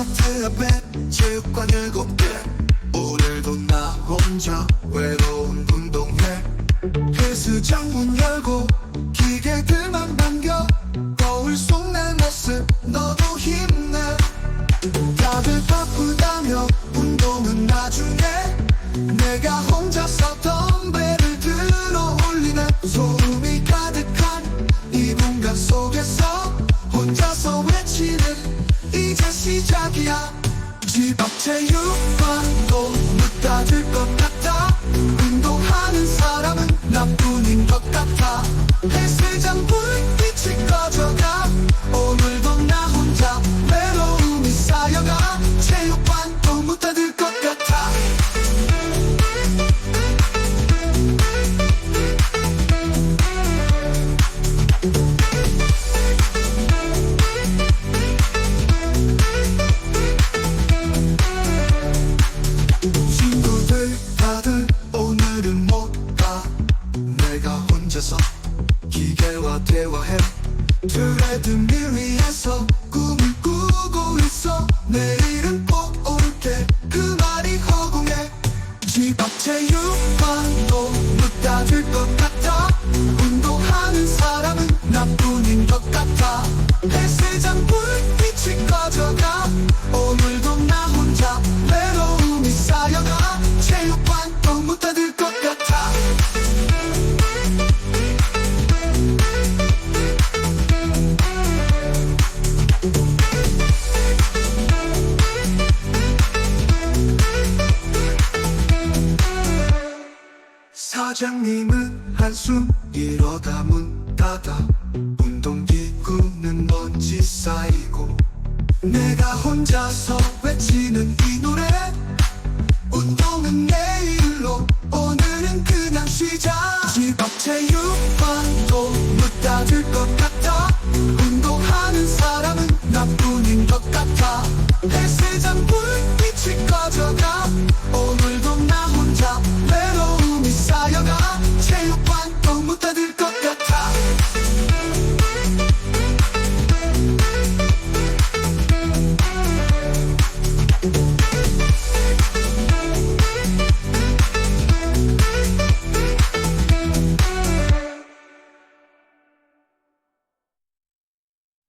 앞에 체육관 일곱 개 오늘도 나 혼자 외로운 운동회. 헬스장 문 열고 기계들만 반겨. 거울 속 내 모습 너도 힘내. 다들 바쁘다며 운동은 나중에 내가 혼자서 덤벨을 들어 올리네. 소음이 가득한 이 공간 속에서 혼자서 외치는 집앞 체육관도 문 닫을 것 같아. 운동하는 사람은 나뿐인 것 같아. 헬스장 혼자서 기계와 대화해. 트레드밀 위에서 꿈을 꾸고 있어. 내일은 꼭 올게 그 말이 허공에. 집 앞 체육관도 못 닫을 것 같아 사장님은 한숨 이러다 문 닫아. 운동기구는 먼지 쌓이고 내가 혼자서 외치는 이 노래. 운동은 내일로 오늘은 그냥 쉬자. 집 앞 체육관도 못 닫을 것 같아. 운동하는 사람은 나뿐인 것 같아. 헬스장